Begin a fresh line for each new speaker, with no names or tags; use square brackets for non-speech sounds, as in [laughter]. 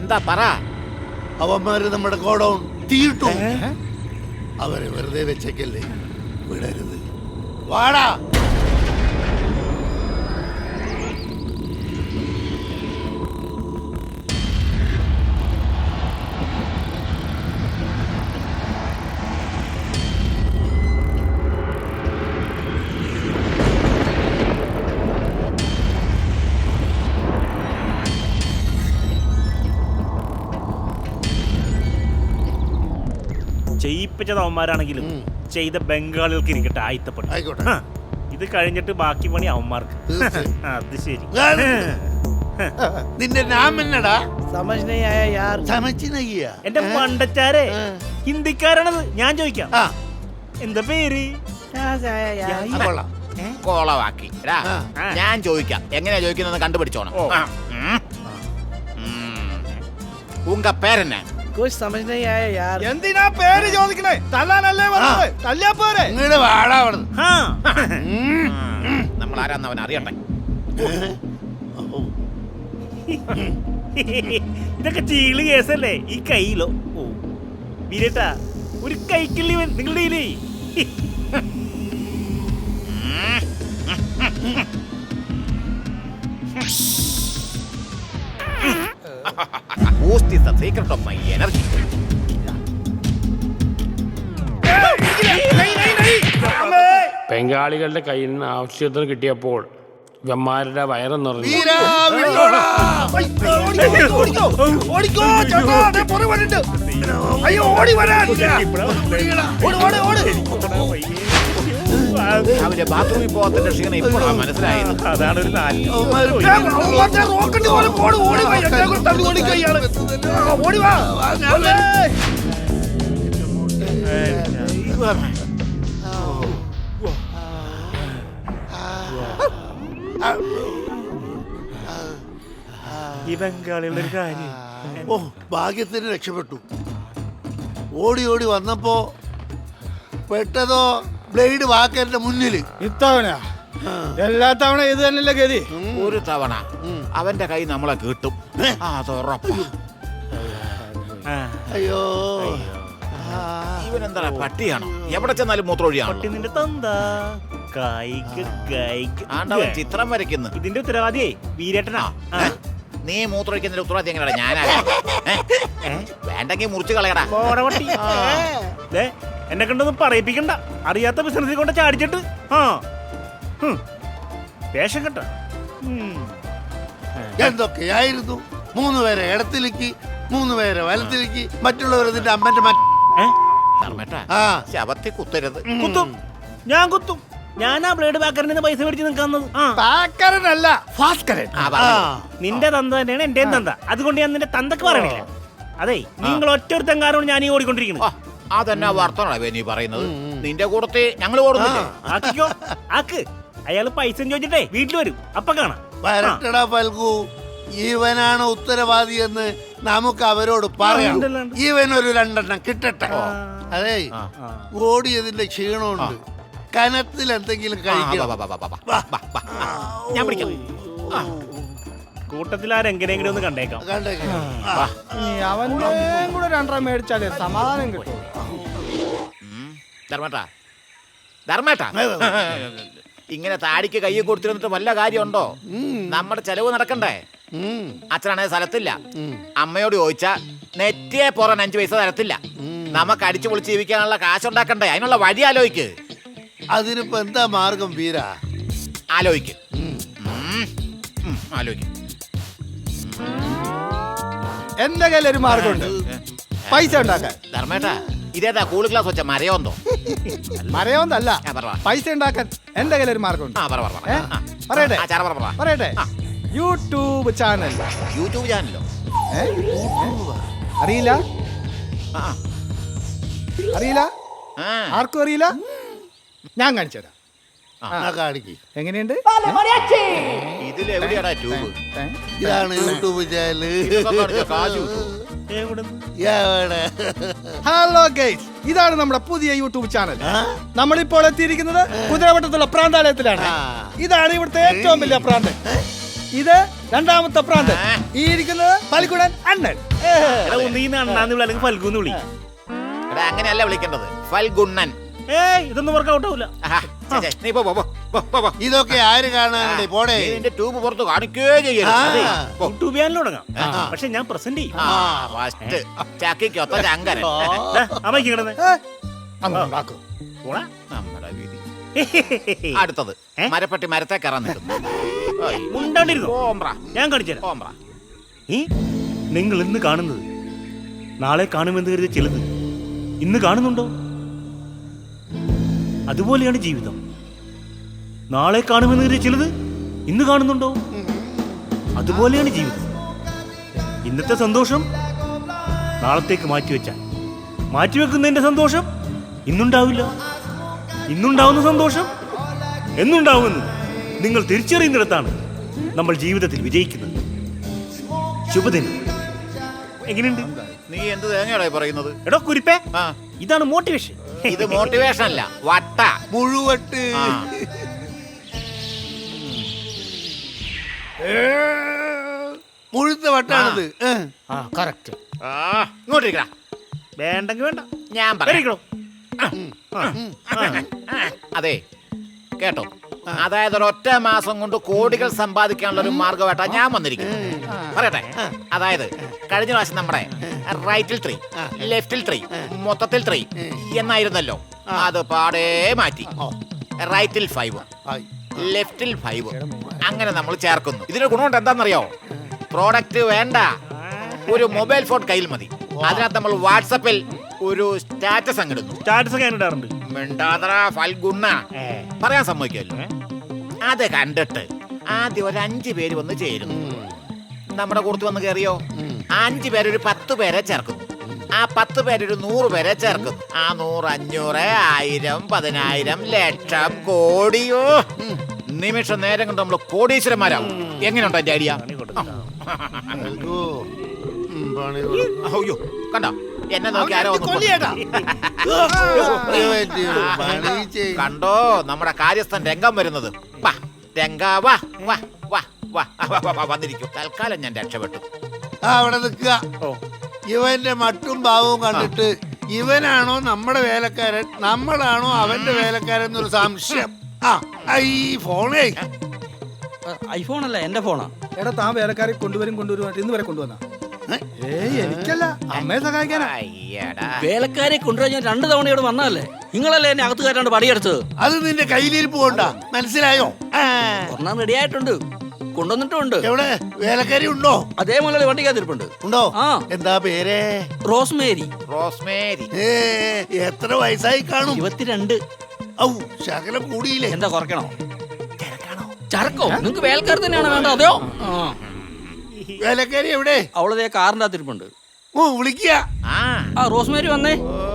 എന്താ പറ?
അവന്മാര് നമ്മുടെ ഗോഡൌൺ തീയിട്ടു. അവരെ വെറുതെ വെച്ചേക്കല്ലേ? വിടരുത്. വാടാ.
ചെയ്യിപ്പിച്ചത് അവന്മാരാണെങ്കിലും
ഉം.
ചെയ്ത ബംഗാളികൾക്ക് ഇരിക്കട്ടെ ആയിത്തപ്പണി
ആയിക്കോട്ടെ
ഹ, ഇത് കഴിഞ്ഞിട്ട് ബാക്കി പണി അവന്മാർക്ക്
തീർച്ചയായും.
അത് ശരി
നിന്റെ നാം എന്നടാ
समझ नहीं आया यार
ചമച്ചിനയ്യ
എന്റെ പണ്ടച്ചാരെ
ഏ.
ഹിന്ദിക്കാരാണത് ഞാൻ ചോദിക്കാം
ആ
എന്താ പേര്
कहाँ से आया यार
ആ, കൊള്ളാം
കോളവാക്കി എടാ
ആ.
ഞാൻ ചോദിക്കാം എങ്ങനെയാ ചോദിക്കുന്നത് കണ്ടുപിടിച്ചോണം
ഓ.
ആ. ഉം. ഉം. ഉങ്ക പേരെന്നെ
कुछ समझ नहीं आया यार
എന്തിനാ പേര് ചോദിക്കണേ തല്ലാനല്ലേ വന്നത് തല്ലിയാ പോരെ
ഇങ്ങോട്ട് വാടാ അവിടുന്ന്
ഹാ.
നമ്മൾ ആരാന്ന് അവൻ അറിയട്ടെ
ഓ,
ഇതൊക്കെ ചീള് കേസല്ലേ ഈ കയ്യിലോ ഓ വീരേട്ടാ ഒരു കൈക്കിള്ളി ഇവൻ നിങ്ങളുടെ കയ്യിലേ
Boost is the secret of my energy.
ബംഗാളികളുടെ കയ്യിൽ നിന്ന് ആവശ്യത്തിന് കിട്ടിയപ്പോൾ ഇവന്മാരുടെ വയറ് നിറഞ്ഞു.
അയ്യോ ഓടി വരാൻ ഓട് ഓട് ഓട്.
അവന്റെ ബാത്റൂമിൽ പോകത്തിന്റെ ക്ഷീണം ഇപ്പോഴാണ് മനസ്സിലായത്.
അതാണ് ഒരു. ഈ ബംഗാളിയുടെ ഒരു കാര്യം.
ഓ ഭാഗ്യത്തിന് രക്ഷപ്പെട്ടു. ഓടി ഓടി വന്നപ്പോ പെട്ടതോ ബ്ലേഡ് വാക്കറിന്റെ മുന്നിൽ
ഇത്തവണ? എല്ലാ തവണ ഇത് തന്നെയല്ലേ ഗതി?
ഒരു തവണ. അവന്റെ കൈ നമ്മളെ കിട്ടും. ആ, അത് ഉറപ്പാ.
അയ്യോ.
ഇവനെന്താ പട്ടിയാണോ? എവിടെ ചെന്നാലും മൂത്രമൊഴിയാണ്?
പട്ടി നിന്റെ തന്ത. കായിക കായിക
ആണ്ടവൻ ചിത്രം വരയ്ക്കുന്നു.
ഇതിന്റെ ഉത്തരവാദിയേ വീരേട്ടനാ. ആ.
നീ മൂത്രമൊഴിക്കുന്നതിന്റെ ഉത്തരവാദി എങ്ങനെയാ ഞാനാ? [laughs]
ഏ?
വേണ്ടെങ്കിൽ മുറിച്ച് കളയടാ.
ദേ, എന്നെ കണ്ടൊന്നും പറയിപ്പിക്കണ്ട. അറിയാത്ത ബിസിനസ്സിൽ കൊണ്ട് ചാടിച്ചിട്ട്. ആ. വേഷം കെട്ട.
എന്തൊക്കെയായിരുന്നു? മൂന്ന് പേരെ ഇടത്തിലേക്ക് മൂന്ന് പേരെ വലത്തിലേക്ക് മറ്റുള്ളവർ ഇതിന്റെ അമ്മന്റെ ആ.
ശവത്തിൽ കുത്തരുത്.
കുത്തും. ഞാൻ കുത്തും. ഞാൻ ആ ബ്ലേഡ് ബാക്കറിന് നിന്ന് പൈസ മേടിച്ച് നിൽക്കുന്നത് ആ.
പാക്കരനല്ല ഭാസ്കരൻ.
നിന്റെ തന്ത തന്നെയാണ് എന്റെയും തന്ത. അതുകൊണ്ട് ഞാൻ നിന്റെ തന്തക്ക് പറയണില്ല. അതെ നിങ്ങൾ ഒറ്റൊരുത്തൻ കാരണം ഞാൻ ഈ
ഓടിക്കൊണ്ടിരിക്കുന്നു
ഓടിക്കൊണ്ടിരിക്കുന്നത്
അതെന്നാ വർത്തമാണോ നീ പറയുന്നത്. നിന്റെ കൂടത്തെ ഞങ്ങൾ ഓടുന്നില്ലേ?
ആക്കിക്കോ. ആക്ക്. അയാൾ പൈസ ചോദിച്ചിട്ടേ വീട്ടിൽ വരും. അപ്പൊ കാണാം.
വരട്ടടാ പൽകു. ഇവനാണ് ഉത്തരവാദി എന്ന് നമുക്ക് അവരോട് പറയാം. ഇവൻ ഒരു രണ്ടെണ്ണം കിട്ടട്ടെ. അതെ ഓടിയതിന്റെ ക്ഷീണമുണ്ട്. കനത്തിൽ എന്തെങ്കിലും കഴിക്കണം.
ഞാൻ പിടിക്കാം
കൂട്ടത്തിൽ ആരെങ്ങനെയെങ്കിലും ഒന്ന് കണ്ടേക്കാം.
കണ്ടേക്കാം.
അവന്റെ കൂടെ രണ്ടെണ്ണം മേടിച്ചാലേ സമാധാനം കിട്ടും.
ധർമ്മേട്ടാ. ധർമ്മേട്ടാ. ഇങ്ങനെ താടിക്ക് കൈ കൊടുത്തിരുന്നിട്ട് വല്ല കാര്യമുണ്ടോ? നമ്മുടെ ചെലവ് നടക്കണ്ടേ?
അച്ഛനാണെങ്കിൽ
അച്ഛനാണെ സ്ഥലത്തില്ല. അമ്മയോട് ചോദിച്ചാ നെറ്റിയെ പോറാൻ അഞ്ചു പൈസ തരത്തില്ല. നമുക്ക് അടിച്ചു പൊളിച്ച് ജീവിക്കാനുള്ള കാശുണ്ടാക്കണ്ടേ? അതിനുള്ള വഴി ആലോചിക്ക്
അതിനിപ്പോ എന്താ മാർഗം വീര?
ആലോചിക്ക് ആലോചിക്ക്
എന്റെ കയ്യിൽ ഒരു മാർഗമുണ്ട് പൈസ ഉണ്ടാക്കാൻ.
ധർമ്മേട്ടാ ഇതേതാ കൂൾ ക്ലാസ് വെച്ച മരയോന്തോ? [laughs]
മരയോന്തല്ല.
ആ, പറ, പറ.
പൈസ ഉണ്ടാക്കാൻ എന്റെ കയ്യിൽ ഒരു മാർഗമുണ്ട്.
ആ പറ പറ പറ.
ഏ?
ആ.
പറയട്ടെ?
ആ, ചാറ പറ പറ
പറയട്ടെ?
ആ.
YouTube channel.
യൂട്യൂബ് ചാനലോ?
ഏ? അറിയില്ല?
ആ
അറിയില്ല?
ആ.
ആർക്കും അറിയില്ല? ഞാൻ കാണിച്ചു തരാം.
ആ. കാണിക്ക്?
എങ്ങനെയുണ്ട്?
ഇതിലെവിടെയാടാ ട്യൂബ്?
ഏ?
ഇതാണ് യൂട്യൂബ് ചാനൽ
ഇതൊക്കെ കാണിച്ചാ കാശ് കിട്ടുമോ?
എവിടുന്ന്?
എവിടെ?
ഹലോ ഗൈസ് ഇതാണ് നമ്മുടെ പുതിയ യൂട്യൂബ് ചാനൽ? നമ്മളിപ്പോൾ എത്തിയിരിക്കുന്നത് കുതിരവട്ടത്തുള്ള പ്രാന്താലയത്തിലാണ്. ഇതാണ് ഇവിടുത്തെ ഏറ്റവും വലിയ പ്രാന്തൻ. ഇത് രണ്ടാമത്തെ പ്രാന്തൻ. ഈ ഇരിക്കുന്നത് പൽകുടൻ അണ്ണൻ.
അങ്ങനെയല്ല വിളിക്കേണ്ടത്. ഫൽഗുണ്ണൻ.
ഏയ് ഇതൊന്നും വർക്കൗട്ട് ആവില്ല
നീ പോ പോ, പോ, പോ, പോ, പോ.
ഇതൊക്കെ ആര് കാണാനുണ്ട് പോടേ
നീ നിന്റെ ട്യൂബ് പുറത്ത് കാണിക്കേ ചെയ്യരുത്.
ആ.
അതെ, പോ.
യൂട്യൂബ് ചാനൽ തുടങ്ങാം. പക്ഷെ ഞാൻ പ്രസന്റ് ചെയ്യും.
ആ ഫസ്റ്റ് ചക്കിക്കൊത്ത ചങ്കരൻ
ദാ, അമ്മയ്ക്ക് കിടന്ന്.
ഏ, അങ്ങ്
പോടാ.
നമ്മുടെ അടുത്തത്.
ഏ?
മരപ്പെട്ടി മരത്തെ കയറാൻ നിൽക്കുന്നു. ഓയ്.
മുണ്ടാണ്ടിരുന്നു?
പോമ്പ്ര,
ഞാൻ. നിങ്ങൾ ഇന്ന് കാണുന്നത് നാളെ കാണുമെന്ന് കരുതി ചിലത് ഇന്ന് കാണുന്നുണ്ടോ? അതുപോലെയാണ് ജീവിതം. നാളെ കാണുമെന്ന് കരുതി ചിലത് ഇന്ന് കാണുന്നുണ്ടോ? അതുപോലെയാണ് ജീവിതം. ഇന്നത്തെ സന്തോഷം നാളത്തേക്ക് മാറ്റിവെച്ചാൽ മാറ്റിവെക്കുന്നതിന്റെ സന്തോഷം ഇന്നുണ്ടാവില്ല. ഇന്നുണ്ടാവുന്ന സന്തോഷം എന്നുണ്ടാവുമെന്ന് നിങ്ങൾ തിരിച്ചറിയുന്നിടത്താണ് നമ്മൾ ജീവിതത്തിൽ വിജയിക്കുന്നത്. ശുഭദിനം. എങ്ങനെയുണ്ട്?
നീ എന്ത് തേങ്ങയാണ് പറയുന്നത്?
എടോ കുരിപ്പേ. ഇതാണ് മോട്ടിവേഷൻ
ഇത് മോട്ടിവേഷൻ അല്ല വട്ട.
മുഴുവട്ട്.
ആ.
ഏ, മുഴുത്ത വട്ടാണത്. ഏ.
ആ കറക്റ്റ്
ആ, ഇങ്ങോട്ടിരിക്കടാ
വേണ്ടെങ്കിൽ വേണ്ട.
ഞാൻ പറയാം. അതെ കേട്ടോ. അതായത് ഒരൊറ്റ മാസം കൊണ്ട് കോടികൾ സമ്പാദിക്കാനുള്ള ഒരു മാർഗമായിട്ടാണ് ഞാൻ വന്നിരിക്കുന്നത്. പറയട്ടെ? അതായത് കഴിഞ്ഞ പ്രാവശ്യം നമ്മുടെ റൈറ്റിൽ ത്രീ ലെഫ്റ്റിൽ ത്രീ മൊത്തത്തിൽ ത്രീ എന്നായിരുന്നല്ലോ? അത് പാടേ മാറ്റി. റൈറ്റിൽ ഫൈവ് ലെഫ്റ്റിൽ ഫൈവ് അങ്ങനെ നമ്മൾ ചേർക്കുന്നു. ഇതിന് ഗുണമുണ്ട് എന്താണെന്നറിയോ? പ്രോഡക്റ്റ് വേണ്ട. ഒരു മൊബൈൽ ഫോൺ കയ്യിൽ മതി. അതിനകത്ത് നമ്മൾ വാട്സപ്പിൽ ഒരു സ്റ്റാറ്റസ് അങ്ങിടുന്നു
സ്റ്റാറ്റസ്
മിണ്ടാതറ ഫൽഗുണ പറയാൻ സമ്മതിക്കല്ലോ. അത് കണ്ടിട്ട് ആദ്യം ഒരു അഞ്ച് പേര് വന്ന് ചേരുന്നു. നമ്മുടെ കൂടുതൽ വന്ന് കയറിയോ അഞ്ച് പേരൊരു ഒരു പത്ത് പേരെ ചേർക്കുന്നു. ആ പത്ത് പേരൊരു ഒരു നൂറ് പേരെ ചേർക്കുന്നു. ആ നൂറ് അഞ്ഞൂറ് ആയിരം പതിനായിരം ലക്ഷം കോടിയോ. നിമിഷ നേരം കൊണ്ട് നമ്മൾ കോടീശ്വരന്മാരാവും. എങ്ങനെയുണ്ടോ എന്റെ ഐഡിയ. അയ്യോ. കണ്ടോ? എന്നെ നോക്കി ആരോ. കണ്ടോ? നമ്മുടെ കാര്യസ്ഥൻ രംഗം വരുന്നത്. വാ രംഗ വാ വാ വാ വാ ആ, വാ, വാ, വാ, വന്നിരിക്കൂ. തൽക്കാലം ഞാൻ രക്ഷപ്പെട്ടു.
ആ അവിടെ നിൽക്കുക.
ഓ.
ഇവന്റെ മട്ടും ഭാവവും കണ്ടിട്ട് ഇവനാണോ നമ്മുടെ വേലക്കാരൻ നമ്മളാണോ അവന്റെ വേലക്കാരൻ എന്നൊരു സംശയം. ആ ഈ ഫോണേ
ഐഫോൺ അല്ല എന്റെ ഫോണാ
എടാ താൻ വേലക്കാരെ കൊണ്ടുവരും കൊണ്ടുവരും ഇന്ന് വരെ കൊണ്ടുവന്ന? ഏയ് എനിക്കല്ല. അമ്മയെ സഹായിക്കാനാ.
അയ്യടാ.
വേലക്കാരെ കൊണ്ടുവരാൻ ഞാൻ രണ്ടു തവണ ഇവിടെ വന്നതല്ലേ? നിങ്ങളല്ലേ എന്നെ അകത്ത് കയറ്റാണ്ട് പണിയെടുത്തത്?
അത് നിന്റെ കയ്യിലിരിപ്പ് കൊണ്ടാ. മനസ്സിലായോ?
ഒന്നാം റെഡി ആയിട്ടുണ്ട്. കൊണ്ടുവന്നിട്ടുണ്ട്.
എവിടെ? വേലക്കാരി ഉണ്ടോ?
അതേ മുതലേ വണ്ടിക്കകത്തിരിപ്പുണ്ട്
ഉണ്ടോ?
ആ.
എന്താ പേര്?
റോസ്മേരി.
റോസ്മേരി.
ഏ എത്ര വയസ്സായി കാണും?
ഇരുപത്തിരണ്ട്.
ഔ ശകലം കൂടിയില്ലേ?
എന്താ കുറയ്ക്കണോ? ചരക്കോ? നിങ്ങക്ക് വേലക്കാർ തന്നെയാണ് വേണ്ട അതെയോ?
വേലക്കാരി എവിടെ?
അവളതേ കാറിന്റെ അകത്തിരിപ്പുണ്ട്.
ഓ വിളിക്കുക
ആ
ആ റോസ്മേരി വന്നേ.
ഓ.